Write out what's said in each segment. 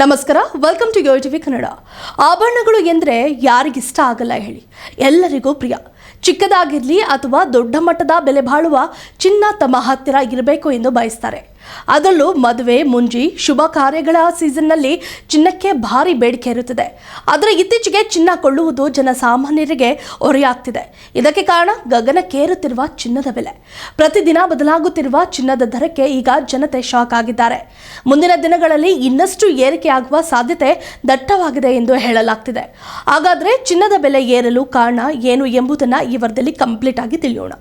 ನಮಸ್ಕಾರ. Welcome to yo TV Kannada ಆಭರಣಗಳು ಎಂದರೆ ಯಾರಿಗಿಷ್ಟ ಆಗಲ್ಲ ಹೇಳಿ. ಎಲ್ಲರಿಗೂ ಪ್ರಿಯ. ಚಿಕ್ಕದಾಗಿರಲಿ ಅಥವಾ ದೊಡ್ಡ ಮಟ್ಟದ ಬೆಲೆ ಬಾಳುವ ಚಿನ್ನ ತಮ್ಮ ಹತ್ತಿರ ಇರಬೇಕು ಎಂದು ಬಯಸ್ತಾರೆ. ಅದರಲ್ಲೂ ಮದುವೆ, ಮುಂಜಿ, ಶುಭ ಕಾರ್ಯಗಳ ಸೀಸನ್ನಲ್ಲಿ ಚಿನ್ನಕ್ಕೆ ಭಾರಿ ಬೇಡಿಕೆ ಇರುತ್ತದೆ. ಆದರೆ ಇತ್ತೀಚೆಗೆ ಚಿನ್ನ ಕೊಳ್ಳುವುದು ಜನಸಾಮಾನ್ಯರಿಗೆ ಹೊರೆಯಾಗ್ತಿದೆ. ಇದಕ್ಕೆ ಕಾರಣ ಗಗನಕ್ಕೇರುತ್ತಿರುವ ಚಿನ್ನದ ಬೆಲೆ. ಪ್ರತಿದಿನ ಬದಲಾಗುತ್ತಿರುವ ಚಿನ್ನದ ದರಕ್ಕೆ ಈಗ ಜನತೆ ಶಾಕ್ ಆಗಿದ್ದಾರೆ. ಮುಂದಿನ ದಿನಗಳಲ್ಲಿ ಇನ್ನಷ್ಟು ಏರಿಕೆಯಾಗುವ ಸಾಧ್ಯತೆ ದಟ್ಟವಾಗಿದೆ ಎಂದು ಹೇಳಲಾಗ್ತಿದೆ. ಹಾಗಾದ್ರೆ ಚಿನ್ನದ ಬೆಲೆ ಏರಲು ಕಾರಣ ಏನು ಎಂಬುದನ್ನ ಈ ವರದಲ್ಲಿ ಕಂಪ್ಲೀಟ್ ಆಗಿ ತಿಳಿಯೋಣ.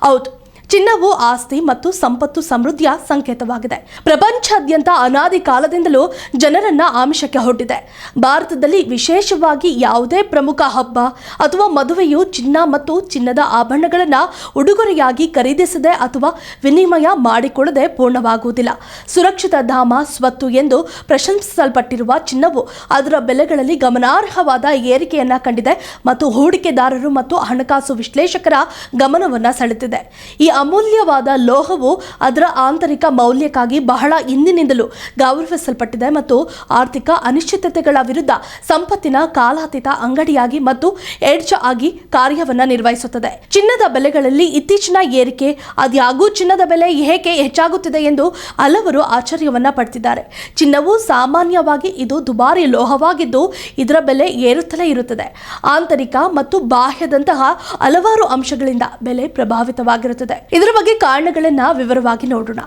ಹೌದು. ಚಿನ್ನವು ಆಸ್ತಿ ಮತ್ತು ಸಂಪತ್ತು ಸಮೃದ್ಧಿಯ ಸಂಕೇತವಾಗಿದೆ. ಪ್ರಪಂಚಾದ್ಯಂತ ಅನಾದಿ ಕಾಲದಿಂದಲೂ ಜನರನ್ನ ಆಮಿಷಕ್ಕೆ ಹೊಟ್ಟಿದೆ ಭಾರತದಲ್ಲಿ ವಿಶೇಷವಾಗಿ ಯಾವುದೇ ಪ್ರಮುಖ ಹಬ್ಬ ಅಥವಾ ಮದುವೆಯು ಚಿನ್ನ ಮತ್ತು ಚಿನ್ನದ ಆಭರಣಗಳನ್ನು ಉಡುಗೊರೆಯಾಗಿ ಖರೀದಿಸದೆ ಅಥವಾ ವಿನಿಮಯ ಮಾಡಿಕೊಳ್ಳದೆ ಪೂರ್ಣವಾಗುವುದಿಲ್ಲ. ಸುರಕ್ಷಿತ ಧಾಮ, ಸ್ವತ್ತು ಎಂದು ಪ್ರಶಂಸಿಸಲ್ಪಟ್ಟಿರುವ ಚಿನ್ನವು ಅದರ ಬೆಲೆಗಳಲ್ಲಿ ಗಮನಾರ್ಹವಾದ ಏರಿಕೆಯನ್ನ ಕಂಡಿದೆ ಮತ್ತು ಹೂಡಿಕೆದಾರರು ಮತ್ತು ಹಣಕಾಸು ವಿಶ್ಲೇಷಕರ ಗಮನವನ್ನ ಸೆಳೆದಿದೆ. ಈ ಅಮೂಲ್ಯವಾದ ಲೋಹವು ಅದರ ಆಂತರಿಕ ಮೌಲ್ಯಕ್ಕಾಗಿ ಬಹಳ ಇಂದಿನಿಂದಲೂ ಗೌರವಿಸಲ್ಪಟ್ಟಿದೆ ಮತ್ತು ಆರ್ಥಿಕ ಅನಿಶ್ಚಿತತೆಗಳ ವಿರುದ್ಧ ಸಂಪತ್ತಿನ ಕಾಲಾತೀತ ಅಂಗಡಿಯಾಗಿ ಮತ್ತು ಎಡ್ಜ್ ಆಗಿ ಕಾರ್ಯವನ್ನು ನಿರ್ವಹಿಸುತ್ತದೆ. ಚಿನ್ನದ ಬೆಲೆಗಳಲ್ಲಿ ಇತ್ತೀಚಿನ ಏರಿಕೆ, ಅದ್ಯಾಗೂ ಚಿನ್ನದ ಬೆಲೆ ಏಕೆ ಹೆಚ್ಚಾಗುತ್ತಿದೆ ಎಂದು ಹಲವರು ಆಶ್ಚರ್ಯವನ್ನ ಪಡ್ತಿದ್ದಾರೆ. ಚಿನ್ನವು ಸಾಮಾನ್ಯವಾಗಿ ಇದು ದುಬಾರಿ ಲೋಹವಾಗಿದ್ದು ಇದರ ಬೆಲೆ ಏರುತ್ತಲೇ ಇರುತ್ತದೆ. ಆಂತರಿಕ ಮತ್ತು ಬಾಹ್ಯದಂತಹ ಹಲವಾರು ಅಂಶಗಳಿಂದ ಬೆಲೆ ಪ್ರಭಾವಿತವಾಗಿರುತ್ತದೆ. ಇದರ ಬಗ್ಗೆ ಕಾರಣಗಳನ್ನ ವಿವರವಾಗಿ ನೋಡೋಣ.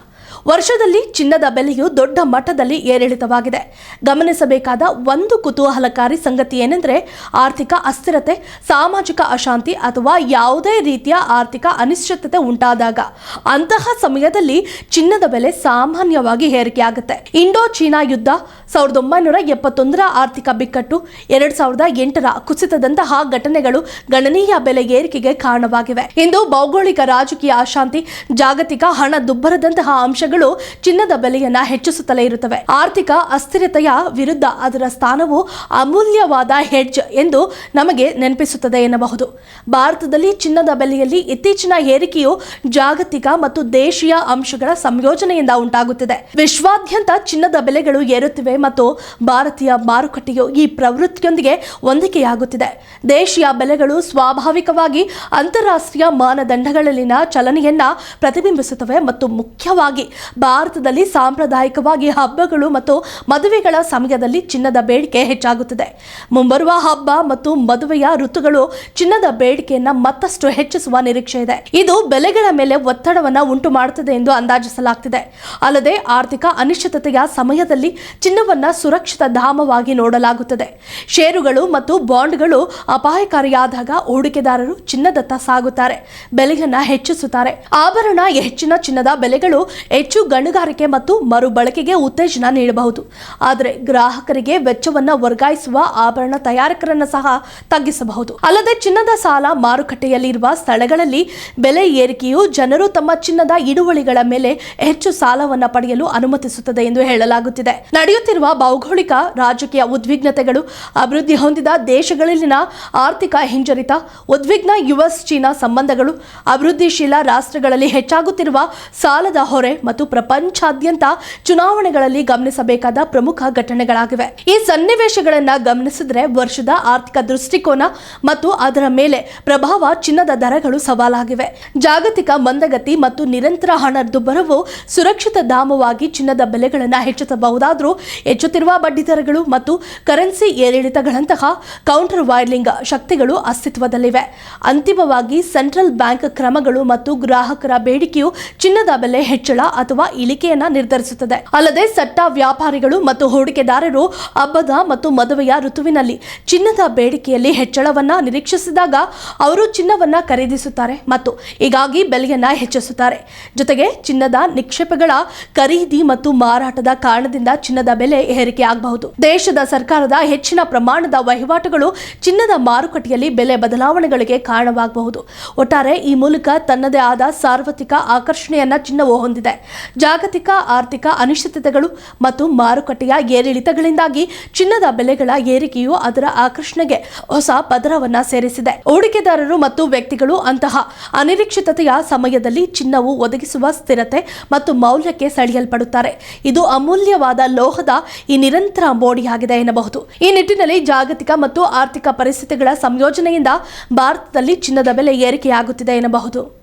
ವರ್ಷದಲ್ಲಿ ಚಿನ್ನದ ಬೆಲೆಯು ದೊಡ್ಡ ಮಟ್ಟದಲ್ಲಿ ಏರಿಳಿತವಾಗಿದೆ. ಗಮನಿಸಬೇಕಾದ ಒಂದು ಕುತೂಹಲಕಾರಿ ಸಂಗತಿ ಏನೆಂದರೆ, ಆರ್ಥಿಕ ಅಸ್ಥಿರತೆ, ಸಾಮಾಜಿಕ ಅಶಾಂತಿ ಅಥವಾ ಯಾವುದೇ ರೀತಿಯ ಆರ್ಥಿಕ ಅನಿಶ್ಚಿತತೆ ಉಂಟಾದಾಗ ಅಂತಹ ಸಮಯದಲ್ಲಿ ಚಿನ್ನದ ಬೆಲೆ ಸಾಮಾನ್ಯವಾಗಿ ಏರಿಕೆಯಾಗುತ್ತೆ. ಇಂಡೋ ಚೀನಾ ಯುದ್ಧ ಸಾವಿರದ ಒಂಬೈನೂರ ಎಪ್ಪತ್ತೊಂದರ ಆರ್ಥಿಕ ಬಿಕ್ಕಟ್ಟು, ಎರಡ್ ಸಾವಿರದ ಎಂಟರ ಕುಸಿತದಂತಹ ಘಟನೆಗಳು ಗಣನೀಯ ಬೆಲೆ ಏರಿಕೆಗೆ ಕಾರಣವಾಗಿವೆ. ಇಂದು ಭೌಗೋಳಿಕ ರಾಜಕೀಯ ಅಶಾಂತಿ, ಜಾಗತಿಕ ಹಣ ದುಬ್ಬರದಂತಹ ಅಂಶಗಳು ಚಿನ್ನದ ಬೆಲೆಯನ್ನ ಹೆಚ್ಚಿಸುತ್ತಲೇ ಇರುತ್ತವೆ. ಆರ್ಥಿಕ ಅಸ್ಥಿರತೆಯ ವಿರುದ್ಧ ಅದರ ಸ್ಥಾನವು ಅಮೂಲ್ಯವಾದ ಹೆಡ್ಜ್ ಎಂದು ನಮಗೆ ನೆನಪಿಸುತ್ತದೆ ಎನ್ನಬಹುದು. ಭಾರತದಲ್ಲಿ ಚಿನ್ನದ ಬೆಲೆಯಲ್ಲಿ ಇತ್ತೀಚಿನ ಏರಿಕೆಯು ಜಾಗತಿಕ ಮತ್ತು ದೇಶೀಯ ಅಂಶಗಳ ಸಂಯೋಜನೆಯಿಂದ ಉಂಟಾಗುತ್ತಿದೆ. ವಿಶ್ವಾದ್ಯಂತ ಚಿನ್ನದ ಬೆಲೆಗಳು ಏರುತ್ತಿವೆ ಮತ್ತು ಭಾರತೀಯ ಮಾರುಕಟ್ಟೆಯು ಈ ಪ್ರವೃತ್ತಿಯೊಂದಿಗೆ ಹೊಂದಿಕೆಯಾಗುತ್ತಿದೆ. ದೇಶೀಯ ಬೆಲೆಗಳು ಸ್ವಾಭಾವಿಕವಾಗಿ ಅಂತಾರಾಷ್ಟ್ರೀಯ ಮಾನದಂಡಗಳಲ್ಲಿನ ಚಲನೆಯನ್ನ ಪ್ರತಿಬಿಂಬಿಸುತ್ತವೆ ಮತ್ತು ಮುಖ್ಯವಾಗಿ ಭಾರತದಲ್ಲಿ ಸಾಂಪ್ರದಾಯಿಕವಾಗಿ ಹಬ್ಬಗಳು ಮತ್ತು ಮದುವೆಗಳ ಸಮಯದಲ್ಲಿ ಚಿನ್ನದ ಬೇಡಿಕೆ ಹೆಚ್ಚಾಗುತ್ತದೆ. ಮುಂಬರುವ ಹಬ್ಬ ಮತ್ತು ಮದುವೆಯ ಋತುಗಳು ಚಿನ್ನದ ಬೇಡಿಕೆಯನ್ನ ಮತ್ತಷ್ಟು ಹೆಚ್ಚಿಸುವ ನಿರೀಕ್ಷೆ ಇದೆ. ಇದು ಬೆಲೆಗಳ ಮೇಲೆ ಒತ್ತಡವನ್ನು ಉಂಟು ಮಾಡುತ್ತದೆ ಎಂದು ಅಂದಾಜಿಸಲಾಗ್ತಿದೆ. ಅಲ್ಲದೆ ಆರ್ಥಿಕ ಅನಿಶ್ಚಿತತೆಯ ಸಮಯದಲ್ಲಿ ಚಿನ್ನವನ್ನ ಸುರಕ್ಷಿತ ಧಾಮವಾಗಿ ನೋಡಲಾಗುತ್ತದೆ. ಷೇರುಗಳು ಮತ್ತು ಬಾಂಡ್ಗಳು ಅಪಾಯಕಾರಿಯಾದಾಗ ಹೂಡಿಕೆದಾರರು ಚಿನ್ನದತ್ತ ಸಾಗುತ್ತಾರೆ. ಬೆಲೆಯನ್ನ ಹೆಚ್ಚಿಸುತ್ತಾರೆ. ಆಭರಣ ಹೆಚ್ಚಿನ ಚಿನ್ನದ ಬೆಲೆಗಳು ಹೆಚ್ಚು ಗಣಿಗಾರಿಕೆ ಮತ್ತು ಮರುಬಳಕೆಗೆ ಉತ್ತೇಜನ ನೀಡಬಹುದು. ಆದರೆ ಗ್ರಾಹಕರಿಗೆ ವೆಚ್ಚವನ್ನು ವರ್ಗಾಯಿಸುವ ಆಭರಣ ತಯಾರಕರನ್ನು ಸಹ ತಗ್ಗಿಸಬಹುದು. ಅಲ್ಲದೆ ಚಿನ್ನದ ಸಾಲ ಮಾರುಕಟ್ಟೆಯಲ್ಲಿರುವ ಸ್ಥಳಗಳಲ್ಲಿ ಬೆಲೆ ಏರಿಕೆಯು ಜನರು ತಮ್ಮ ಚಿನ್ನದ ಹಿಡುವಳಿಗಳ ಮೇಲೆ ಹೆಚ್ಚು ಸಾಲವನ್ನು ಪಡೆಯಲು ಅನುಮತಿಸುತ್ತದೆ ಎಂದು ಹೇಳಲಾಗುತ್ತಿದೆ. ನಡೆಯುತ್ತಿರುವ ಭೌಗೋಳಿಕ, ರಾಜಕೀಯ ಉದ್ವಿಗ್ನತೆಗಳು, ಅಭಿವೃದ್ಧಿ ಹೊಂದಿದ ದೇಶಗಳಲ್ಲಿನ ಆರ್ಥಿಕ ಹಿಂಜರಿತ, ಉದ್ವಿಗ್ನ ಯುಎಸ್ ಚೀನಾ ಸಂಬಂಧಗಳು, ಅಭಿವೃದ್ಧಿಶೀಲ ರಾಷ್ಟ್ರಗಳಲ್ಲಿ ಹೆಚ್ಚಾಗುತ್ತಿರುವ ಸಾಲದ ಹೊರೆ ಮತ್ತು ಪ್ರಪಂಚಾದ್ಯಂತ ಚುನಾವಣೆಗಳಲ್ಲಿ ಗಮನಿಸಬೇಕಾದ ಪ್ರಮುಖ ಘಟನೆಗಳಾಗಿವೆ. ಈ ಸನ್ನಿವೇಶಗಳನ್ನ ಗಮನಿಸಿದ್ರೆ ವರ್ಷದ ಆರ್ಥಿಕ ದೃಷ್ಟಿಕೋನ ಮತ್ತು ಅದರ ಮೇಲೆ ಪ್ರಭಾವ ಚಿನ್ನದ ದರಗಳು ಸವಾಲಾಗಿವೆ. ಜಾಗತಿಕ ಮಂದಗತಿ ಮತ್ತು ನಿರಂತರ ಹಣದುಬ್ಬರವು ಸುರಕ್ಷಿತ ಧಾಮವಾಗಿ ಚಿನ್ನದ ಬೆಲೆಗಳನ್ನು ಹೆಚ್ಚಿಸಬಹುದಾದರೂ ಹೆಚ್ಚುತ್ತಿರುವ ಬಡ್ಡಿದರಗಳು ಮತ್ತು ಕರೆನ್ಸಿ ಏರಿಳಿತಗಳಂತಹ ಕೌಂಟರ್ ವೈರ್ಲಿಂಗ್ ಶಕ್ತಿಗಳು ಅಸ್ತಿತ್ವದಲ್ಲಿವೆ. ಅಂತಿಮವಾಗಿ ಸೆಂಟ್ರಲ್ ಬ್ಯಾಂಕ್ ಕ್ರಮಗಳು ಮತ್ತು ಗ್ರಾಹಕರ ಬೇಡಿಕೆಯು ಚಿನ್ನದ ಬೆಲೆ ಹೆಚ್ಚಳ ಅಥವಾ ಇಳಿಕೆಯನ್ನ ನಿರ್ಧರಿಸುತ್ತದೆ. ಅಲ್ಲದೆ ಸಟ್ಟ ವ್ಯಾಪಾರಿಗಳು ಮತ್ತು ಹೂಡಿಕೆದಾರರು ಹಬ್ಬದ ಮತ್ತು ಮದುವೆಯ ಋತುವಿನಲ್ಲಿ ಚಿನ್ನದ ಬೇಡಿಕೆಯಲ್ಲಿ ಹೆಚ್ಚಳವನ್ನ ನಿರೀಕ್ಷಿಸಿದಾಗ ಅವರು ಚಿನ್ನವನ್ನ ಖರೀದಿಸುತ್ತಾರೆ ಮತ್ತು ಹೀಗಾಗಿ ಬೆಲೆಯನ್ನ ಹೆಚ್ಚಿಸುತ್ತಾರೆ. ಜೊತೆಗೆ ಚಿನ್ನದ ನಿಕ್ಷೇಪಗಳ ಖರೀದಿ ಮತ್ತು ಮಾರಾಟದ ಕಾರಣದಿಂದ ಚಿನ್ನದ ಬೆಲೆ ಏರಿಕೆಯಾಗಬಹುದು. ದೇಶದ ಸರ್ಕಾರದ ಹೆಚ್ಚಿನ ಪ್ರಮಾಣದ ವಹಿವಾಟುಗಳು ಚಿನ್ನದ ಮಾರುಕಟ್ಟೆಯಲ್ಲಿ ಬೆಲೆ ಬದಲಾವಣೆಗಳಿಗೆ ಕಾರಣವಾಗಬಹುದು. ಒಟ್ಟಾರೆ ಈ ಮೂಲಕ ತನ್ನದೇ ಆದ ಸಾರ್ವತ್ರಿಕ ಆಕರ್ಷಣೆಯನ್ನ ಚಿನ್ನವು ಹೊಂದಿದೆ. ಜಾಗತಿಕ, ಆರ್ಥಿಕ ಅನಿಶ್ಚಿತತೆಗಳು ಮತ್ತು ಮಾರುಕಟ್ಟೆಯ ಏರಿಳಿತಗಳಿಂದಾಗಿ ಚಿನ್ನದ ಬೆಲೆಗಳ ಏರಿಕೆಯು ಅದರ ಆಕರ್ಷಣೆಗೆ ಹೊಸ ಪದರವನ್ನ ಸೇರಿಸಿದೆ. ಹೂಡಿಕೆದಾರರು ಮತ್ತು ವ್ಯಕ್ತಿಗಳು ಅಂತಹ ಅನಿರೀಕ್ಷಿತತೆಯ ಸಮಯದಲ್ಲಿ ಚಿನ್ನವು ಒದಗಿಸುವ ಸ್ಥಿರತೆ ಮತ್ತು ಮೌಲ್ಯಕ್ಕೆ ಸೆಳೆಯಲ್ಪಡುತ್ತಾರೆ. ಇದು ಅಮೂಲ್ಯವಾದ ಲೋಹದ ಈ ನಿರಂತರ ಮೋಡಿಯಾಗಿದೆ ಎನ್ನಬಹುದು. ಈ ನಿಟ್ಟಿನಲ್ಲಿ ಜಾಗತಿಕ ಮತ್ತು ಆರ್ಥಿಕ ಪರಿಸ್ಥಿತಿಗಳ ಸಂಯೋಜನೆಯಿಂದ ಭಾರತದಲ್ಲಿ ಚಿನ್ನದ ಬೆಲೆ ಏರಿಕೆಯಾಗುತ್ತಿದೆ ಎನ್ನಬಹುದು.